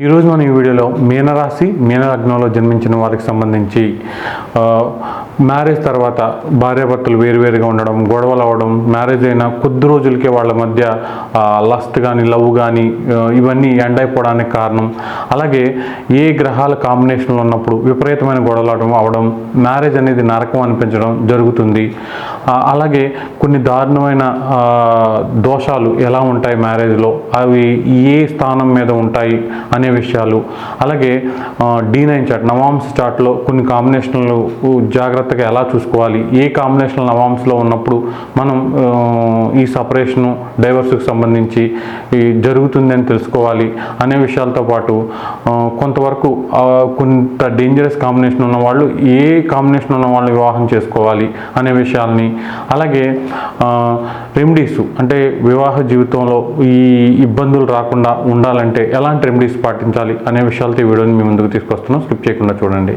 ఈరోజు మనం ఈ వీడియోలో మీనరాశి మీనలగ్నంలో జన్మించిన వారికి సంబంధించి మ్యారేజ్ తర్వాత భార్యాభర్తలు వేరువేరుగా ఉండడం గొడవలు అవ్వడం మ్యారేజ్ అయిన కొద్ది రోజులకే వాళ్ళ మధ్య లస్ట్ కానీ లవ్ కానీ ఇవన్నీ ఎండ్ అయిపోవడానికి కారణం. అలాగే ఏ గ్రహాల కాంబినేషన్లో ఉన్నప్పుడు విపరీతమైన గొడవలు అవడం అవడం మ్యారేజ్ అనేది నరకం అనిపించడం జరుగుతుంది. అలాగే కొన్ని దారుణమైన దోషాలు ఎలా ఉంటాయి మ్యారేజ్లో అవి ఏ స్థానం మీద ఉంటాయి అనే విషయాలు. అలాగే డీ నైన్ చార్ట్ నవాంస్ చార్ట్లో కొన్ని కాంబినేషన్లు జాగ్రత్త జాగ్రత్తగా ఎలా చూసుకోవాలి? ఏ కాంబినేషన్ అవామ్స్లో ఉన్నప్పుడు మనం ఈ సపరేషను డైవర్స్కి సంబంధించి ఈ జరుగుతుంది అని తెలుసుకోవాలి అనే విషయాలతో పాటు కొంతవరకు కొంత డేంజరస్ కాంబినేషన్ ఉన్న వాళ్ళు ఏ కాంబినేషన్ ఉన్న వాళ్ళు వివాహం చేసుకోవాలి అనే విషయాల్ని అలాగే రెమెడీస్ అంటే వివాహ జీవితంలో ఈ ఇబ్బందులు రాకుండా ఉండాలంటే ఎలాంటి రెమెడీస్ పాటించాలి అనే విషయాలతో ఈ వీడియోని మీ ముందుకు తీసుకొస్తున్నాం. స్కిప్ చేయకుండా చూడండి.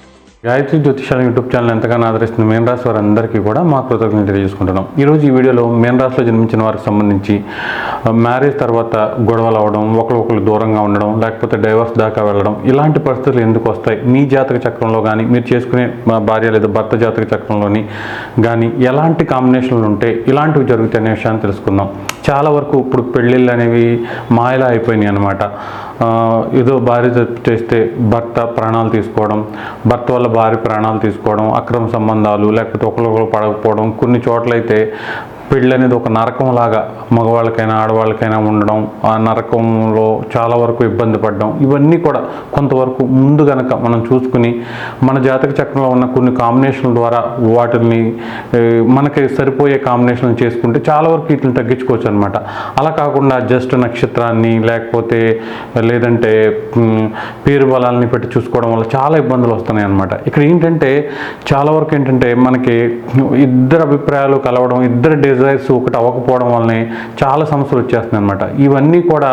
గాయత్రి జ్యోతిషాల యూట్యూబ్ ఛానల్ ఎంతగానో ఆదరిస్తున్న మేన్ రాశి వారందరికీ కూడా మా కృతజ్ఞతలు తెలియజేసుకుంటున్నాం. ఈరోజు ఈ వీడియోలో మేన్ రాశిలో జన్మించిన వారికి సంబంధించి మ్యారేజ్ తర్వాత గొడవలు అవ్వడం ఒకరికొకరు దూరంగా ఉండడం లేకపోతే డైవర్స్ దాకా వెళ్ళడం ఇలాంటి పరిస్థితులు ఎందుకు వస్తాయి? మీ జాతక చక్రంలో కానీ మీరు చేసుకునే మా భార్య లేదా భర్త జాతక చక్రంలోని కానీ ఎలాంటి కాంబినేషన్లు ఉంటే ఇలాంటివి జరుగుతాయి అనే విషయాన్ని తెలుసుకుందాం. చాలా వరకు ఇప్పుడు పెళ్ళిళ్ళు అనేవి మాయలా అయిపోయినాయి అనమాట ఏదో భార్య చేస్తే భర్త ప్రాణాలు తీసుకోవడం భర్త వల్ల భార్య ప్రాణాలు తీసుకోవడం అక్రమ సంబంధాలు లేకపోతే ఒకరికొకరు పడకపోవడం కొన్ని చోట్లయితే పెళ్ళి అనేది ఒక నరకం లాగా మగవాళ్ళకైనా ఆడవాళ్ళకైనా ఉండడం ఆ నరకంలో చాలా వరకు ఇబ్బంది పడడం ఇవన్నీ కూడా కొంతవరకు ముందు గనక మనం చూసుకుని మన జాతక చక్రంలో ఉన్న కొన్ని కాంబినేషన్ల ద్వారా వాటిని మనకి సరిపోయే కాంబినేషన్లు చేసుకుంటే చాలా వరకు వీటిని తగ్గించుకోవచ్చు అనమాట అలా కాకుండా జస్ట్ నక్షత్రాన్ని లేకపోతే లేదంటే పేరు బలాలని పెట్టి చూసుకోవడం వల్ల చాలా ఇబ్బందులు వస్తున్నాయి అనమాట ఇక్కడ ఏంటంటే చాలా వరకు ఏంటంటే మనకి ఇద్దరు అభిప్రాయాలు కలవడం ఇద్దరు డేస్ డిజైర్స్ ఒకటి అవ్వకపోవడం వల్లనే చాలా సమస్యలు వచ్చేస్తున్నాయి అనమాట ఇవన్నీ కూడా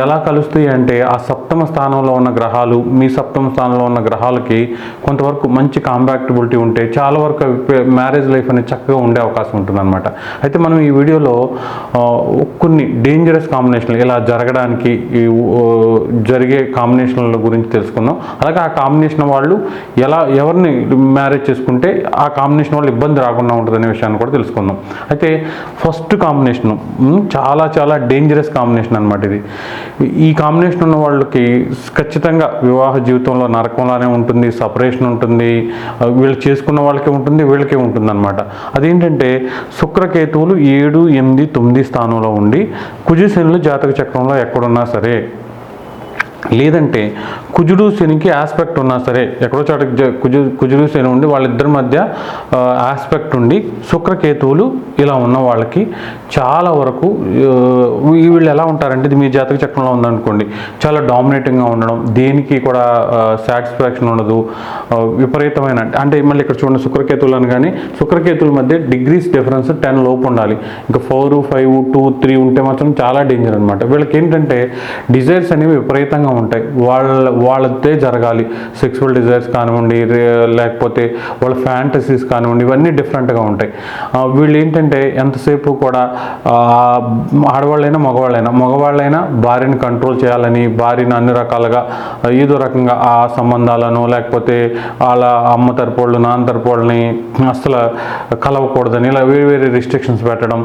ఎలా కలుస్తాయి అంటే ఆ సప్తమ స్థానంలో ఉన్న గ్రహాలు మీ సప్తమ స్థానంలో ఉన్న గ్రహాలకి కొంతవరకు మంచి కాంపాక్టబిలిటీ ఉంటే చాలా వరకు మ్యారేజ్ లైఫ్ అనేది చక్కగా ఉండే అవకాశం ఉంటుంది అనమాట అయితే మనం ఈ వీడియోలో కొన్ని డేంజరస్ కాంబినేషన్లు ఇలా జరగడానికి ఈ, జరిగే కాంబినేషన్ల గురించి తెలుసుకుందాం. అలాగే ఆ కాంబినేషన్ వాళ్ళు ఎలా ఎవరిని మ్యారేజ్ చేసుకుంటే ఆ కాంబినేషన్ వాళ్ళు ఇబ్బంది రాకుండా ఉంటుంది అనే విషయాన్ని కూడా తెలుసుకుందాం. అయితే ఫస్ట్ కాంబినేషన్ చాలా చాలా డేంజరస్ కాంబినేషన్ అనమాట ఇది. ఈ కాంబినేషన్ ఉన్న వాళ్ళకి ఖచ్చితంగా వివాహ జీవితంలో నరకంలానే ఉంటుంది సపరేషన్ ఉంటుంది వీళ్ళు చేసుకున్న వాళ్ళకే ఉంటుంది వీళ్ళకే ఉంటుంది అనమాట అదేంటంటే శుక్రకేతువులు ఏడు ఎనిమిది తొమ్మిది స్థానంలో ఉండి కుజశనులు జాతక చక్రంలో ఎక్కడున్నా సరే లేదంటే కుజుడు శనికి ఆస్పెక్ట్ ఉన్నా సరే ఎక్కడో చోట కుజు కుజుడు శని ఉండి వాళ్ళిద్దరి మధ్య ఆస్పెక్ట్ ఉండి శుక్రకేతువులు ఇలా ఉన్న వాళ్ళకి చాలా వరకు వీళ్ళు ఎలా ఉంటారంటే ఇది మీ జాతక చక్రంలో ఉందనుకోండి చాలా డామినేటింగ్గా ఉండడం దేనికి కూడా సాటిస్ఫాక్షన్ ఉండదు విపరీతమైన అంటే మళ్ళీ ఇక్కడ చూడండి శుక్రకేతువులు అని కానీ శుక్రకేతువుల మధ్య డిగ్రీస్ డిఫరెన్స్ టెన్ లోపు ఉండాలి. ఇంకా ఫోర్ ఫైవ్ టూ త్రీ ఉంటే మాత్రం చాలా డేంజర్ అనమాట వీళ్ళకి ఏంటంటే డిజైర్స్ అనేవి విపరీతంగా విధంగా ఉంటాయి. వాళ్ళ వాళ్ళదే జరగాలి. సెక్సువల్ డిజైర్స్ కానివ్వండి లేకపోతే వాళ్ళ ఫ్యాంటసీస్ కానివ్వండి ఇవన్నీ డిఫరెంట్గా ఉంటాయి. వీళ్ళు ఏంటంటే ఎంతసేపు కూడా ఆడవాళ్ళైనా మగవాళ్ళైనా మగవాళ్ళైనా భార్యని కంట్రోల్ చేయాలని భార్యని అన్ని రకాలుగా ఏదో రకంగా ఆ సంబంధాలను లేకపోతే వాళ్ళ అమ్మ తరపోళ్ళు నాన్న తరపోళ్ళని అసలు కలవకూడదని ఇలా వేరే వేరే రిస్ట్రిక్షన్స్ పెట్టడం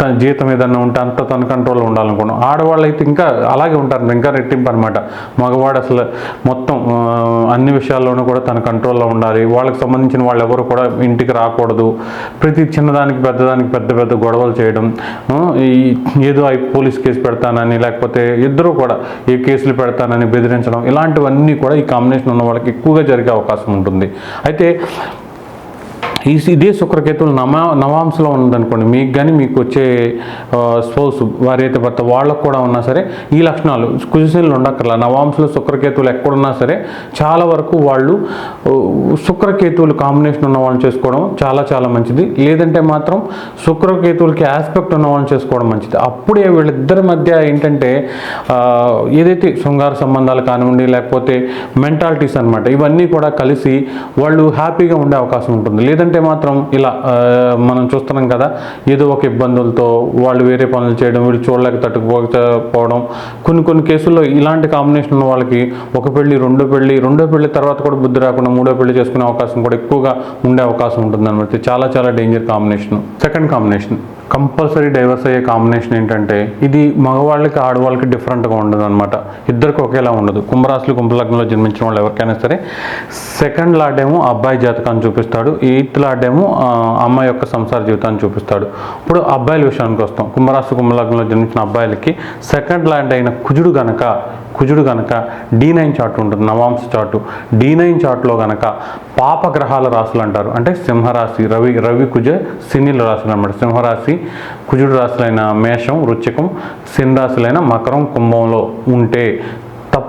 తన జీతం ఏదన్నా ఉంటే అంత తన కంట్రోల్లో ఉండాలనుకున్నాం ఆడవాళ్ళు అయితే ఇంకా అలాగే ఉంటారు ఇంకా రెట్టింపు అనమాట మగవాడు అసలు మొత్తం అన్ని విషయాల్లోనూ కూడా తన కంట్రోల్లో ఉండాలి. వాళ్ళకి సంబంధించిన వాళ్ళు ఎవరు కూడా ఇంటికి రాకూడదు. ప్రతి చిన్నదానికి పెద్దదానికి పెద్ద పెద్ద గొడవలు చేయడం ఈ ఏదో అయి పోలీస్ కేసు పెడతానని లేకపోతే ఇద్దరు కూడా ఏ కేసులు పెడతానని బెదిరించడం ఇలాంటివన్నీ కూడా ఈ కాంబినేషన్ ఉన్న వాళ్ళకి ఎక్కువగా జరిగే అవకాశం ఉంటుంది. అయితే ఈ ఇదే శుక్రకేతువులు నమా నవాంశలో ఉందనుకోండి మీకు కానీ మీకు వచ్చే స్పౌస్ వారైతే భర్త వాళ్ళకు కూడా ఉన్నా సరే ఈ లక్షణాలు కుజశీలు ఉండక్కర్లా. నవాంశలో శుక్రకేతువులు ఎక్కడున్నా సరే చాలా వరకు వాళ్ళు శుక్రకేతువులు కాంబినేషన్ ఉన్న వాళ్ళని చేసుకోవడం చాలా చాలా మంచిది. లేదంటే మాత్రం శుక్రకేతువులకి ఆస్పెక్ట్ ఉన్న వాళ్ళని చేసుకోవడం మంచిది. అప్పుడే వీళ్ళిద్దరి మధ్య ఏంటంటే ఏదైతే శృంగార సంబంధాలు కానివ్వండి లేకపోతే మెంటాలిటీస్ అన్నమాట ఇవన్నీ కూడా కలిసి వాళ్ళు హ్యాపీగా ఉండే అవకాశం ఉంటుంది. లేదంటే మాత్రం ఇలా మనం చూస్తున్నాం కదా ఏదో ఒక ఇబ్బందులతో వాళ్ళు వేరే పనులు చేయడం వీళ్ళు చూడలేక తట్టుకోకపోవడం కొన్ని కొన్ని కేసుల్లో ఇలాంటి కాంబినేషన్ ఉన్న వాళ్ళకి ఒక పెళ్ళి రెండో పెళ్ళి రెండో పెళ్ళి తర్వాత కూడా బుద్ధి రాకుండా మూడో పెళ్ళి చేసుకునే అవకాశం కూడా ఎక్కువగా ఉండే అవకాశం ఉంటుంది అనమాట చాలా చాలా danger combination second combination compulsory divorce అయ్యే కాంబినేషన్ ఏంటంటే ఇది మగవాళ్ళకి ఆడవాళ్ళకి డిఫరెంట్గా ఉండదు అనమాట ఇద్దరికి ఒకేలా ఉండదు. కుంభరాశులు కుంభలగ్నంలో జన్మించిన వాళ్ళు ఎవరికైనా సరే. సెకండ్ లాడేమో అబ్బాయి జాతకాన్ని చూపిస్తాడు. ఎయిత్ లాడేమో అమ్మాయి యొక్క సంసార జీవితాన్ని చూపిస్తాడు. ఇప్పుడు అబ్బాయిల విషయానికి వస్తాం. కుంభరాశి కుంభలగ్నంలో జన్మించిన అబ్బాయిలకి సెకండ్ లాండ్ అయిన కుజుడు గనక కుజుడు గనక డీ నైన్ చార్ట్ ఉంటుంది నవాంశ చార్టు. డీ నైన్ చార్ట్లో గనక పాపగ్రహాల రాశులు అంటారు. అంటే సింహరాశి రవి రవి కుజ శనిల రాశులు అనమాట సింహరాశి కుజుడు రాశులైన మేషం వృచ్చికం శని రాశులైన మకరం కుంభంలో ఉంటే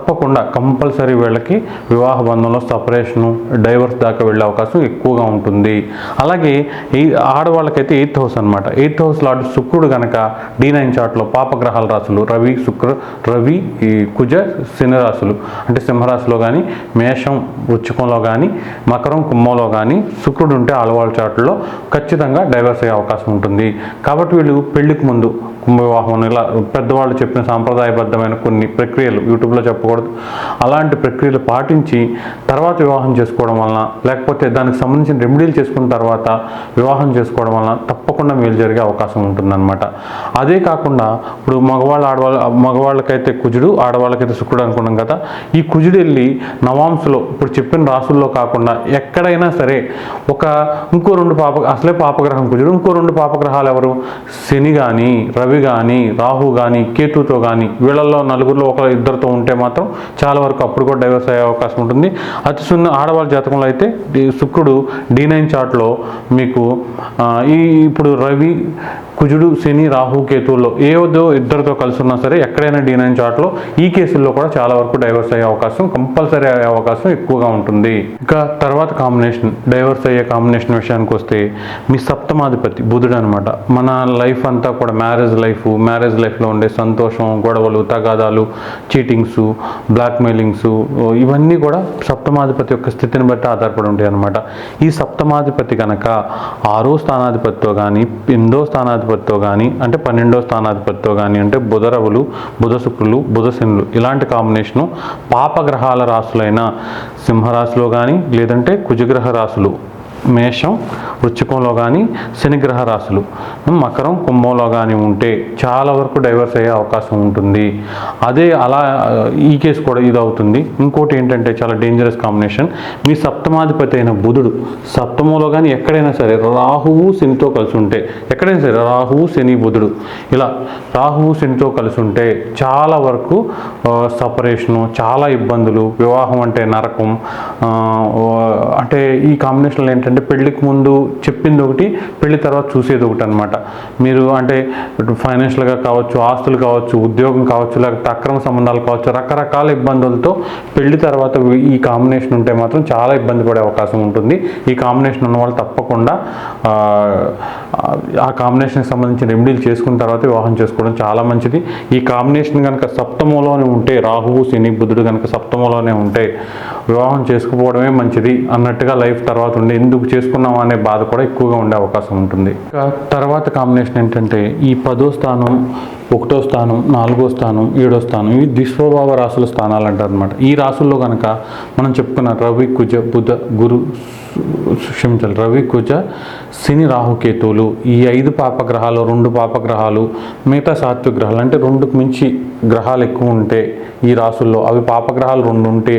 తప్పకుండా కంపల్సరీ వీళ్ళకి వివాహ బంధంలో సపరేషను డైవర్స్ దాకా వెళ్ళే అవకాశం ఎక్కువగా ఉంటుంది. అలాగే ఈ ఆడవాళ్ళకైతే ఎయిత్ హౌస్ అనమాట ఎయిత్ హౌస్ లాంటి శుక్రుడు కనుక డి నైన్ చార్ట్లో పాపగ్రహాల రాశులు రవి శుక్ర రవి ఈ కుజ శని రాశులు అంటే సింహరాశిలో కానీ మేషం వృచ్చికంలో కానీ మకరం కుంభంలో కానీ శుక్రుడు ఉంటే ఆడవాళ్ళ చాట్లో ఖచ్చితంగా డైవర్స్ అయ్యే అవకాశం ఉంటుంది. కాబట్టి వీళ్ళు పెళ్ళికి ముందు కుంభ వివాహం ఇలా పెద్దవాళ్ళు చెప్పిన సాంప్రదాయబద్ధమైన కొన్ని ప్రక్రియలు యూట్యూబ్లో చెప్పకూడదు. అలాంటి ప్రక్రియలు పాటించి తర్వాత వివాహం చేసుకోవడం వలన లేకపోతే దానికి సంబంధించిన రెమెడీలు చేసుకున్న తర్వాత వివాహం చేసుకోవడం వలన తప్పకుండా మేలు జరిగే అవకాశం ఉంటుందన్నమాట. అదే కాకుండా ఇప్పుడు మగవాళ్ళు ఆడవాళ్ళ మగవాళ్ళకైతే కుజుడు ఆడవాళ్ళకైతే శుక్రుడు అనుకున్నాం కదా. ఈ కుజుడు వెళ్ళి నవాంసులో ఇప్పుడు చెప్పిన రాసుల్లో కాకుండా ఎక్కడైనా సరే ఒక ఇంకో రెండు పాప అసలే పాపగ్రహం కుజుడు ఇంకో రెండు పాపగ్రహాలు ఎవరు? శని కానీ రవి కానీ రాహు కానీ కేతుతో కానీ వీళ్ళల్లో నలుగురిలో ఒక ఇద్దరితో ఉంటే మాత్రం చాలా వరకు అప్పుడు కూడా డైవర్స్ అయ్యే అవకాశం ఉంటుంది. అతి సున్న ఆడవాళ్ళ జాతకంలో అయితే శుక్రుడు డి నైన్ చార్ట్లో మీకు ఈ ఇప్పుడు రవి కుజుడు శని రాహు కేతువుల్లో ఏదో ఇద్దరితో కలిసి ఉన్నా సరే ఎక్కడైనా డీనైన్ చార్ట్లో ఈ కేసుల్లో కూడా చాలా వరకు డైవర్స్ అయ్యే అవకాశం కంపల్సరీ అయ్యే అవకాశం ఎక్కువగా ఉంటుంది. ఇంకా తర్వాత కాంబినేషన్ డైవర్స్ అయ్యే కాంబినేషన్ విషయానికి వస్తే మీ సప్తమాధిపతి బుధుడు అనమాట మన లైఫ్ అంతా కూడా మ్యారేజ్ లైఫ్ మ్యారేజ్ లైఫ్లో ఉండే సంతోషం గొడవలు తగాదాలు చీటింగ్స్ బ్లాక్మెయిలింగ్స్ ఇవన్నీ కూడా సప్తమాధిపతి యొక్క స్థితిని బట్టి ఆధారపడి ఉంటాయి అనమాట ఈ సప్తమాధిపతి కనుక ఆరో స్థానాధిపతితో కానీ ఎనిమిదో స్థానాధిపతితో కానీ అంటే పన్నెండో స్థానాధిపతితో కానీ అంటే బుధరవులు బుధ శుక్రులు బుధ శనులు ఇలాంటి కాంబినేషను పాపగ్రహాల రాశులైన సింహరాశిలో కానీ లేదంటే కుజగ్రహ రాశులు మేషం వృచ్చికంలో కానీ శనిగ్రహ రాశులు మకరం కుంభంలో కానీ ఉంటే చాలా వరకు డైవర్స్ అయ్యే అవకాశం ఉంటుంది. అదే అలా ఈ కేసు కూడా ఇది అవుతుంది ఇంకోటి ఏంటంటే చాలా డేంజరస్ కాంబినేషన్ మీ సప్తమాధిపతి అయిన బుధుడు సప్తమంలో కానీ ఎక్కడైనా సరే రాహువు శనితో కలిసి ఉంటే ఎక్కడైనా సరే రాహువు శని బుధుడు. ఇలా రాహువు శనితో కలిసి ఉంటే చాలా వరకు సపరేషను చాలా ఇబ్బందులు వివాహం అంటే నరకం అంటే ఈ కాంబినేషన్లో ఏంటంటే అంటే పెళ్ళికి ముందు చెప్పింది ఒకటి పెళ్ళి తర్వాత చూసేది ఒకటి అనమాట మీరు అంటే ఇటు ఫైనాన్షియల్గా కావచ్చు ఆస్తులు కావచ్చు ఉద్యోగం కావచ్చు లేకపోతే అక్రమ సంబంధాలు కావచ్చు రకరకాల ఇబ్బందులతో పెళ్ళి తర్వాత ఈ కాంబినేషన్ ఉంటే మాత్రం చాలా ఇబ్బంది పడే అవకాశం ఉంటుంది. ఈ కాంబినేషన్ ఉన్న వాళ్ళు తప్పకుండా ఆ, కాంబినేషన్కి సంబంధించిన రెమెడీలు చేసుకున్న తర్వాత వివాహం చేసుకోవడం చాలా మంచిది. ఈ కాంబినేషన్ కనుక సప్తమంలోనే ఉంటే రాహువు శని బుధుడు కనుక సప్తమంలోనే ఉంటే వివాహం చేసుకుపోవడమే మంచిది అన్నట్టుగా లైఫ్ తర్వాత ఉండే ఎందుకు చేసుకున్నాం అనే బాధ కూడా ఎక్కువగా ఉండే అవకాశం ఉంటుంది. తర్వాత కాంబినేషన్ ఏంటంటే ఈ పదో స్థానం ఒకటో స్థానం నాలుగో స్థానం ఏడో స్థానం ఇవి దిశ్వభావ రాసుల స్థానాలు అంటారు అనమాట ఈ రాసుల్లో కనుక మనం చెప్పుకున్న రవి కుజ బుధ గురు క్షమించాలి రవి కుజ శని రాహుకేతువులు ఈ ఐదు పాపగ్రహాలు రెండు పాపగ్రహాలు మిగతా సాత్విక గ్రహాలు అంటే రెండుకు మించి గ్రహాలు ఎక్కువ ఉంటే ఈ రాసుల్లో అవి పాపగ్రహాలు రెండు ఉంటే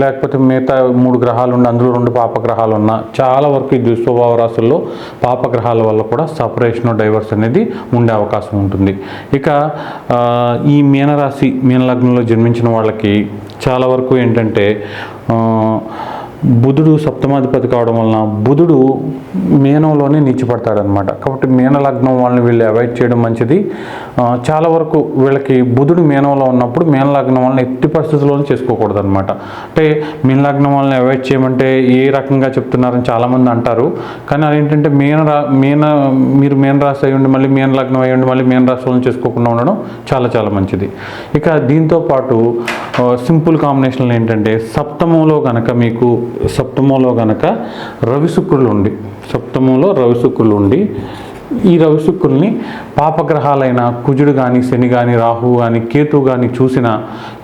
లేకపోతే మిగతా మూడు గ్రహాలు ఉండి అందులో రెండు పాపగ్రహాలు ఉన్నా చాలా వరకు ఈ దుస్వభావ రాశుల్లో పాపగ్రహాల వల్ల కూడా సపరేషన్ డైవర్స్ అనేది ఉండే అవకాశం ఉంటుంది. ఇక ఈ మీనరాశి మీనలగ్నంలో జన్మించిన వాళ్ళకి చాలా వరకు ఏంటంటే బుధుడు సప్తమాధిపతి కావడం వలన బుధుడు మీనంలోనే నీచిపడతాడనమాట కాబట్టి మీన లగ్నం వాళ్ళని వీళ్ళు అవాయిడ్ చేయడం మంచిది. చాలా వరకు వీళ్ళకి బుధుడు మీనంలో ఉన్నప్పుడు మీన లగ్నం వాళ్ళని ఎట్టి పరిస్థితుల్లోనూ చేసుకోకూడదు అనమాట అంటే మీన లగ్నం వాళ్ళని అవాయిడ్ చేయమంటే ఏ రకంగా చెప్తున్నారని చాలామంది అంటారు. కానీ అదేంటంటే మీన రా మీన మీరు మీన రాశి అయ్యండి మళ్ళీ మీన లగ్నం అయ్యండి మళ్ళీ మీన రాశి చేసుకోకుండా ఉండడం చాలా చాలా మంచిది. ఇక దీంతో పాటు సింపుల్ కాంబినేషన్లు ఏంటంటే సప్తమంలో కనుక మీకు సప్తమంలో గనక రవి శుక్రులు ఉండి సప్తమంలో రవి శుక్రులు ఉండి ఈ రవి శుక్రుల్ని పాపగ్రహాలైన కుజుడు కానీ శని కానీ రాహు కానీ కేతు కానీ చూసిన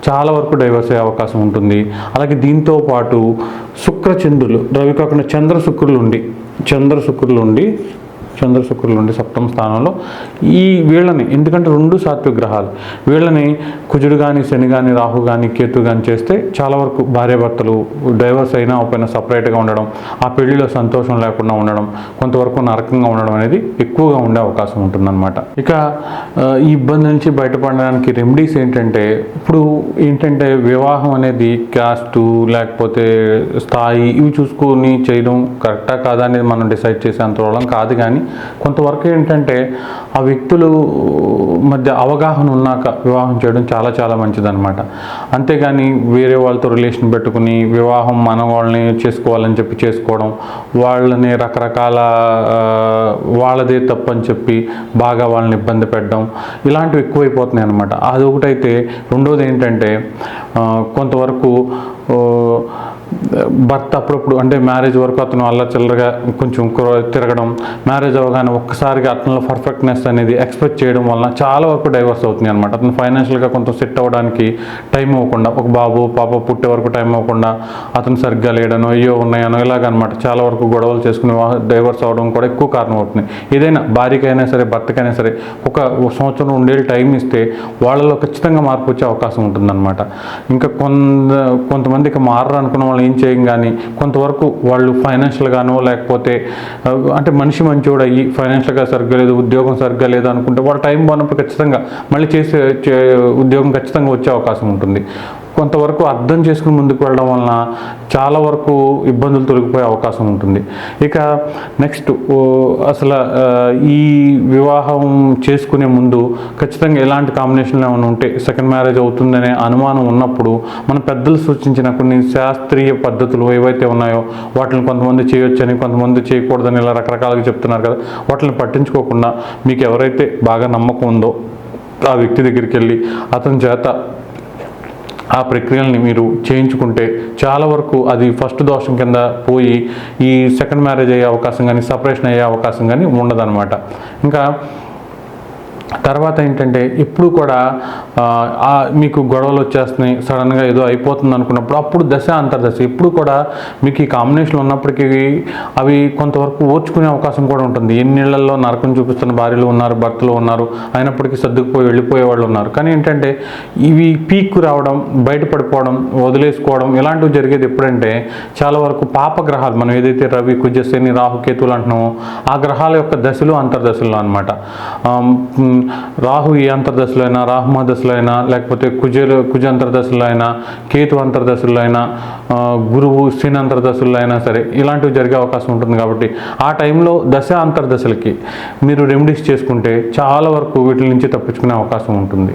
చాలా వరకు డైవర్స్ అయ్యే అవకాశం ఉంటుంది. అలాగే దీంతో పాటు శుక్రచంద్రులు రవి కాకుండా చంద్ర శుక్రులు ఉండి చంద్ర శుక్రులు ఉండి చంద్ర శుక్రులు ఉండి సప్తమ స్థానంలో ఈ వీళ్ళని ఎందుకంటే రెండు సాత్విక గ్రహాలు వీళ్ళని కుజుడు కానీ శని కానీ రాహు కానీ కేతు కానీ చేస్తే చాలా వరకు భార్యాభర్తలు డైవర్స్ అయినా ఒకైనా సపరేట్గా ఉండడం ఆ పెళ్ళిలో సంతోషం లేకుండా ఉండడం కొంతవరకు నరకంగా ఉండడం అనేది ఎక్కువగా ఉండే అవకాశం ఉంటుందన్నమాట. ఇక ఈ ఇబ్బంది నుంచి బయటపడడానికి రెమెడీస్ ఏంటంటే ఇప్పుడు ఏంటంటే వివాహం అనేది క్యాస్టు లేకపోతే స్థాయి ఇవి చూసుకొని చేయడం కరెక్టా కాదా అనేది మనం డిసైడ్ చేసేంత కాదు కానీ కొంతవరకు ఏంటంటే ఆ వ్యక్తులు మధ్య అవగాహన ఉన్నాక వివాహం చేయడం చాలా చాలా మంచిదన్నమాట. అంతేగాని వేరే వాళ్ళతో రిలేషన్ పెట్టుకుని వివాహం మన వాళ్ళని చేసుకోవాలని చెప్పి చేసుకోవడం వాళ్ళని రకరకాల వాళ్ళదే తప్పని చెప్పి బాగా వాళ్ళని ఇబ్బంది పెట్టడం ఇలాంటివి ఎక్కువైపోతున్నాయి అనమాట అదొకటైతే రెండోది ఏంటంటే కొంతవరకు భర్త అప్పుడప్పుడు అంటే మ్యారేజ్ వరకు అతను అల్ల చిల్లరగా కొంచెం తిరగడం మ్యారేజ్ అవ్వగానే ఒక్కసారిగా అతనిలో పర్ఫెక్ట్నెస్ అనేది ఎక్స్పెక్ట్ చేయడం వలన చాలా వరకు డైవర్స్ అవుతుంది అనమాట అతను ఫైనాన్షియల్గా కొంత సెట్ అవ్వడానికి టైం అవ్వకుండా ఒక బాబు పాప పుట్టే వరకు టైం అవ్వకుండా అతను సరిగ్గా లేడనో అయ్యో ఉన్నాయనో ఇలాగనమాట. చాలా వరకు గొడవలు చేసుకుని డైవర్స్ అవ్వడం కూడా ఎక్కువ కారణం అవుతుంది. ఏదైనా భార్యకైనా సరే భర్తకైనా సరే ఒక సంవత్సరం ఉండేది టైం ఇస్తే వాళ్ళలో ఖచ్చితంగా మార్పు వచ్చే అవకాశం ఉంటుందన్నమాట. ఇంకా కొంత కొంతమందికి మారరు అనుకున్న వాళ్ళు ఏం చేయం కానీ కొంతవరకు వాళ్ళు ఫైనాన్షియల్గానో లేకపోతే అంటే మనిషి మంచోడు అయ్యి ఫైనాన్షియల్గా సరిగ్గా లేదు ఉద్యోగం సరిగ్గా లేదు అనుకుంటే వాళ్ళ టైం బాగున్నప్పుడు ఖచ్చితంగా మళ్ళీ చేసే చే- ఉద్యోగం ఖచ్చితంగా వచ్చే అవకాశం ఉంటుంది. కొంతవరకు అర్థం చేసుకుని ముందుకు వెళ్ళడం వలన చాలా వరకు ఇబ్బందులు తొలగిపోయే అవకాశం ఉంటుంది. ఇక నెక్స్ట్ అసలు ఈ వివాహం చేసుకునే ముందు ఖచ్చితంగా ఎలాంటి కాంబినేషన్లు ఏమైనా ఉంటే సెకండ్ మ్యారేజ్ అవుతుందనే అనుమానం ఉన్నప్పుడు మన పెద్దలు సూచించిన కొన్ని శాస్త్రీయ పద్ధతులు ఏవైతే ఉన్నాయో వాటిని కొంతమంది చేయొచ్చని కొంతమంది చేయకూడదని ఇలా రకరకాలుగా చెప్తున్నారు కదా వాటిని పట్టించుకోకుండా మీకు ఎవరైతే బాగా నమ్మకం ఉందో ఆ వ్యక్తి దగ్గరికి వెళ్ళి అతని చేత ఆ ప్రక్రియల్ని మీరు చేయించుకుంటే చాలా వరకు అది ఫస్ట్ దోషం కింద పోయి ఈ సెకండ్ మ్యారేజ్ అయ్యే అవకాశం కానీ సపరేషన్ అయ్యే అవకాశం కానీ ఉండదన్నమాట. ఇంకా తర్వాత ఏంటంటే ఇప్పుడు కూడా మీకు గొడవలు వచ్చేస్తున్నాయి సడన్గా ఏదో అయిపోతుంది అనుకున్నప్పుడు అప్పుడు దశ అంతర్దశ. ఇప్పుడు కూడా మీకు ఈ కాంబినేషన్లు ఉన్నప్పటికీ అవి కొంతవరకు ఓర్చుకునే అవకాశం కూడా ఉంటుంది. ఎన్నిళ్ళలో నరకం చూపిస్తున్న భార్యలు ఉన్నారు భర్తలు ఉన్నారు అయినప్పటికీ సర్దుకుపోయి వెళ్ళిపోయే వాళ్ళు ఉన్నారు. కానీ ఏంటంటే ఇవి పీక్ రావడం బయటపడిపోవడం వదిలేసుకోవడం ఇలాంటివి జరిగేది ఎప్పుడంటే చాలా వరకు పాప గ్రహాలు మనం ఏదైతే రవి కుజశని రాహు అంటున్నామో ఆ గ్రహాల యొక్క దశలు అంతర్దశలు అనమాట రాహు ఈ అంతర్దశలో అయినా రాహు మహదశలో అయినా లేకపోతే కుజలు కుజ అంతర్దశలో అయినా కేతు అంతర్దశలో అయినా గురువు శని అంతర్దశల్లో అయినా సరే ఇలాంటివి జరిగే అవకాశం ఉంటుంది కాబట్టి ఆ టైంలో దశ అంతర్దశలకి మీరు రెమెడీస్ చేసుకుంటే చాలా వరకు వీటి నుంచి తప్పించుకునే అవకాశం ఉంటుంది.